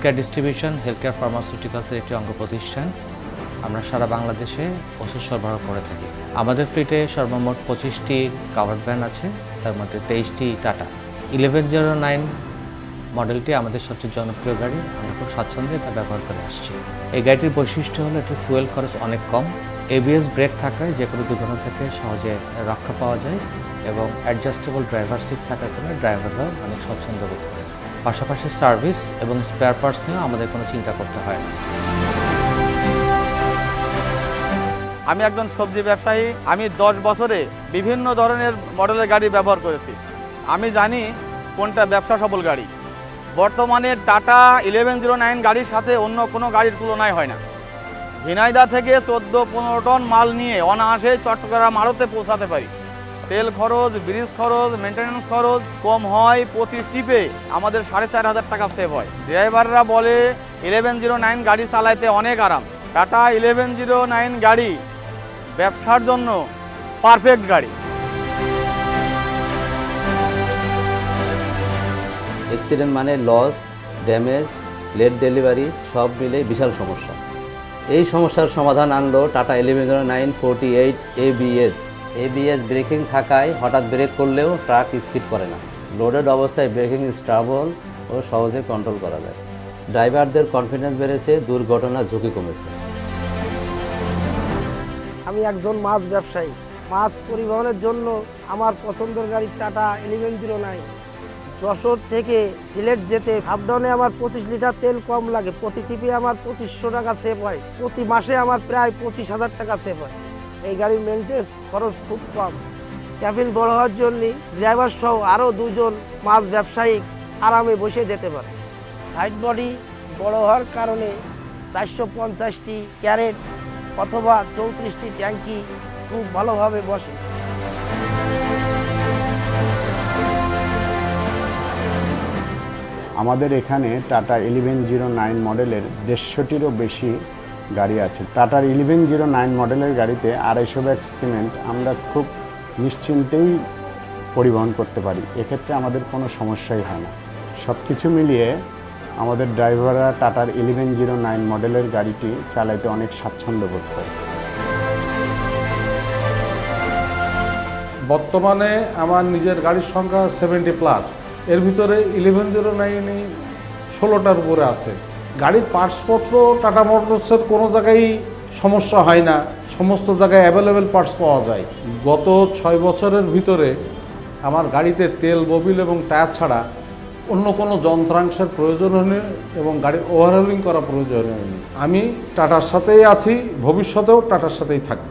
Care distribution health care ফার্মাসিউটিক্যালসের একটি অঙ্গ প্রতিষ্ঠান। আমরা সারা বাংলাদেশে ওষুধ সরবরাহ করে থাকি। আমাদের ফ্লিটে সর্বমোট পঁচিশটি কাভার্ড ভ্যান আছে, তার মধ্যে তেইশটি টাটা। ইলেভেন জিরো নাইন মডেলটি আমাদের সবচেয়ে জনপ্রিয় গাড়ি। আমরা খুব স্বাচ্ছন্দ্যে এটা ব্যবহার করে আসছি। এই গাড়িটির বৈশিষ্ট্য হলো এটির ফুয়েল খরচ অনেক কম। এবিএস ব্রেক থাকায় যে কোনো দুর্ঘটনা থেকে সহজে রক্ষা পাওয়া যায় এবং অ্যাডজাস্টেবল ড্রাইভার সিট থাকার কারণে ড্রাইভাররাও অনেক স্বচ্ছন্দ বোধ করে। পাশাপাশি সার্ভিস এবং স্পেয়ার পার্টস নিয়েও আমাদের কোনো চিন্তা করতে হয় না। আমি একজন সবজি ব্যবসায়ী, আমি দশ বছরে বিভিন্ন ধরনের মডেলের গাড়ি ব্যবহার করেছি। আমি জানি কোনটা ব্যবসা সফল গাড়ি। বর্তমানে টাটা ইলেভেন জিরো নাইন গাড়ির সাথে অন্য কোনো গাড়ির তুলনায় হয় না। ঝিনাইদা থেকে চোদ্দ পনেরো টন মাল নিয়ে অনায়াসে চট্টগ্রাম আড়তে পৌঁছাতে পারি। তেল খরচ ব্রিজ খরচ মেনটেন্যান্স খরচ কম হয় প্রতি ট্রিপে আমাদের সাড়ে চার হাজার টাকা সেভ হয়। ড্রাইভাররা বলে ইলেভেন জিরো নাইন গাড়ি চালাইতে অনেক আরাম। টাটা ইলেভেন জিরো নাইন গাড়ি, ব্যবসার জন্য পারফেক্ট গাড়ি। অ্যাক্সিডেন্ট মানে লস ড্যামেজ লেট ডেলিভারি সব মিলে বিশাল সমস্যা। এই সমস্যার সমাধান আনলো Tata eleven zero nine forty eight ABS ABS braking থাকায় হঠাৎ ব্রেক করলেও ট্রাক স্কিড করে না। লোডেড অবস্থায় ব্রেকিং স্ট্রাবল ও সহজে কন্ট্রোল করা যায়। ড্রাইভারদের কনফিডেন্স বেড়েছে, দুর্ঘটনার ঝুঁকি কমেছে। আমি একজন মাছ ব্যবসায়ী। মাছ পরিবহনের জন্য আমার পছন্দের গাড়ি Tata eleven zero nine. Jessore থেকে সিলেট যেতে আপডাউনে আমার পঁচিশ লিটার তেল কম লাগে। প্রতি টিপে আমার পঁচিশশো টাকা সেভ হয়। প্রতি মাসে আমার প্রায় পঁচিশ হাজার টাকা সেভ হয়। এই গাড়ির মেনটেন্স খরচ খুব কম। ক্যাবিন বড় হওয়ার জন্য ড্রাইভার সহ আরও দুজন মাছ ব্যবসায়ী আরামে বসে যেতে পারে। সাইড বডি বড় হওয়ার কারণে চারশো পঞ্চাশটি ক্যারেট অথবা চৌত্রিশটি ট্যাঙ্কি খুব ভালোভাবে বসে। আমাদের এখানে টাটা ইলেভেন জিরো নাইন মডেলের দেড়শোটিরও বেশি গাড়ি আছে। টাটার ইলেভেন জিরো নাইন মডেলের গাড়িতে আড়াইশো ব্যাগ সিমেন্ট আমরা খুব নিশ্চিন্তেই পরিবহন করতে পারি। এক্ষেত্রে আমাদের কোনো সমস্যাই হয় না। সব কিছু মিলিয়ে আমাদের ড্রাইভাররা টাটার ইলেভেন জিরো নাইন মডেলের গাড়িটি চালাইতে অনেক স্বাচ্ছন্দ্য বোধ করে। বর্তমানে আমার নিজের গাড়ির সংখ্যা সেভেন্টি প্লাস এর ভিতরে ইলেভেন জিরো নাইনে ষোলোটার উপরে আছে। গাড়ির পার্টসপত্র, টাটা মোটরসের কোনো জায়গায় সমস্যা হয় না। সমস্ত জায়গায় অ্যাভেলেবেল পার্টস পাওয়া যায়। গত ছয় বছরের ভিতরে আমার গাড়িতে তেল ববিল এবং টায়ার ছাড়া অন্য কোনো যন্ত্রাংশের প্রয়োজন হয়নি এবং গাড়ির ওভারহোলিং করা প্রয়োজন হয়নি। আমি টাটার সাথেই আছি, ভবিষ্যতেও টাটার সাথেই থাকব।